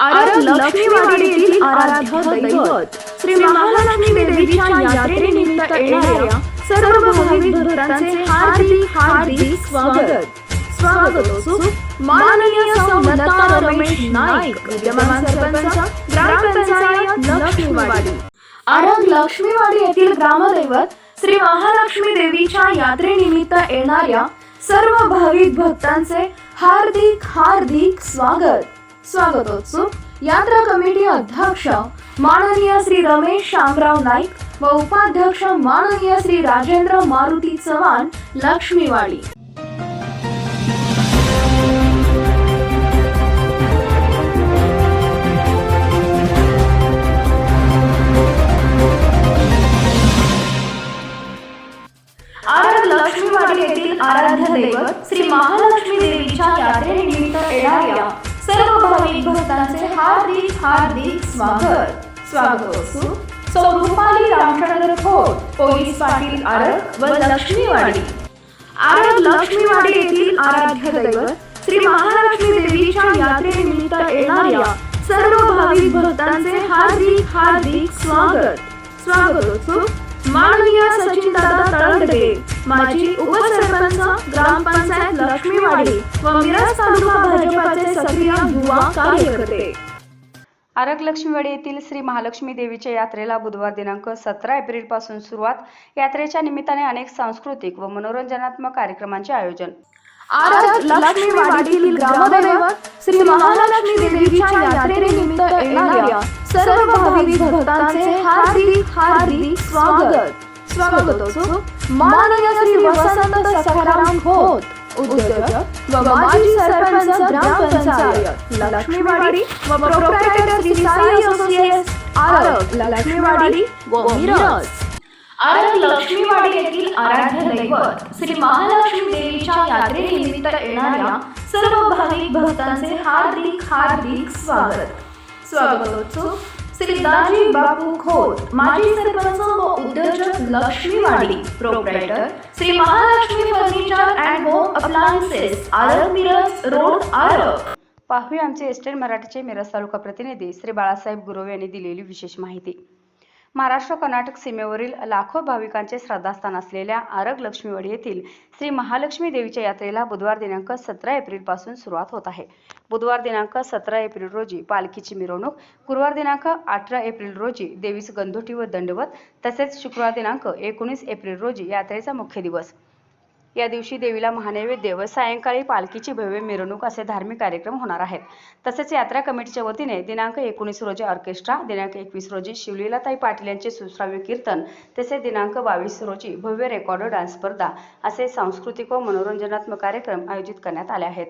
आरग लक्ष्मीवाडी येथील आराध्य दैवत. श्री महालक्ष्मी देवीच्या यात्रेनिमित्त येणाऱ्या सर्व भाविक भक्तांचे हार्दिक हार्दिक स्वागत. स्वागत असो माननीय सौ लता रमेश नाईक विद्यमान सरपंच ग्रामपंचायत लक्ष्मीवाडी. आरग लक्ष्मीवाडी येथील ग्रामदैवत श्री महालक्ष्मी देवीच्या यात्रेनिमित्त येणाऱ्या सर्व भाविक भक्तांचे हार्दिक हार्दिक स्वागत. स्वागतोत्सुक यात्रा कमिटी अध्यक्ष माननीय श्री रमेश शामराव नाईक व उपाध्यक्ष माननीय श्री राजेंद्र मारुती चव्हाण लक्ष्मीवाडी. आरग लक्ष्मीवाडी येथील आराध्य दैवत श्री महालक्ष्मी देवीच्या यात्रेनिमित्त सर्व भक्तांचे हार्दिक हार्दिक स्वागत. स्वागत असो सौ रुपाली रामचंद्र खोट पोलीस पाटील आरग व लक्ष्मीवाडी. आरग लक्ष्मीवाडी येथील आराध्य दैवत श्री महालक्ष्मी देवीच्या यात्रेनिमित्त येणाऱ्या सर्व भाविक भक्तांचे हार्दिक हार्दिक स्वागत. स्वागत असो माननीय सचिन दादा तळंडगे माजी उपसरपंच ग्रामपंचायत लक्ष्मीवाडी व मिरज तालुका भाजपाचे सक्रिय युवा कार्यकर्ते. आरग लक्ष्मीवाडी येथील श्री महालक्ष्मी देवीच्या यात्रेला बुधवार दिनांक सतरा एप्रिलपासून सुरुवात. यात्रेच्या निमित्ताने अनेक सांस्कृतिक व मनोरंजनात्मक कार्यक्रमांचे आयोजन. आरग लक्ष्मीवाडीतील ग्रामदैवत श्री महालक्ष्मी देवीच्या यात्रेनिमित्त येणाऱ्या सर्व भाविक भक्तांचे हार्दिक हार्दिक स्वागत. स्वागत असो माननीय श्री वसंत सखाराम होत उद्योजक व माजी सरपंच ग्रामपंचायत लक्ष्मीवाडी व प्रोप्रायटर श्री साई असोसिएट्स आरग लक्ष्मीवाडी व मिरज. आरग लक्ष्मीवाडी येथील आराध्य दैवत श्री महालक्ष्मी देवीच्या यात्रेनिमित्त येणाऱ्या सर्व भाविक भक्तांचे हार्दिक हार्दिक स्वागत. स्वागतोत्सव श्री बापू खोत माजी सरपंच व उद्योजक proprietor Shri Mahalaxmi furniture and home appliances Miraj road Arag पाहूया आमचे एस्टेट मराठीचे मिरज तालुका प्रतिनिधी श्री बाळासाहेब गुरव यांनी दिलेली विशेष माहिती. महाराष्ट्र कर्नाटक सीमेवरील लाखो भाविकांचे श्रद्धास्थान असलेल्या आरग लक्ष्मीवाडी येथील श्री महालक्ष्मी देवीच्या यात्रेला बुधवार दिनांक सतरा एप्रिलपासून सुरुवात होत आहे. बुधवार दिनांक सतरा एप्रिल रोजी पालखीची मिरवणूक गुरुवार दिनांक अठरा एप्रिल रोजी देवीस गंधोटी व दंडवत तसेच शुक्रवार दिनांक एकोणीस एप्रिल रोजी यात्रेचा मुख्य दिवस. या दिवशी देवीला महानैवेद्य व सायंकाळी पालखीची भव्य मिरवणूक असे धार्मिक कार्यक्रम होणार आहेत. तसेच यात्रा कमिटीच्या वतीने दिनांक एकोणीस रोजी ऑर्केस्ट्रा दिनांक एकवीस रोजी शिवलीलाताई पाटील यांचे सुश्राव्य कीर्तन तसेच दिनांक बावीस रोजी भव्य रेकॉर्ड डान्स स्पर्धा असे सांस्कृतिक व मनोरंजनात्मक कार्यक्रम आयोजित करण्यात आले आहेत.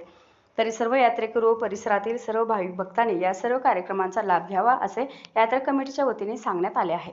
तरी सर्व यात्रेकरू व परिसरातील सर्व भाविक भक्तांनी या सर्व कार्यक्रमांचा लाभ घ्यावा असे यात्रा कमिटीच्या वतीने सांगण्यात आले आहे.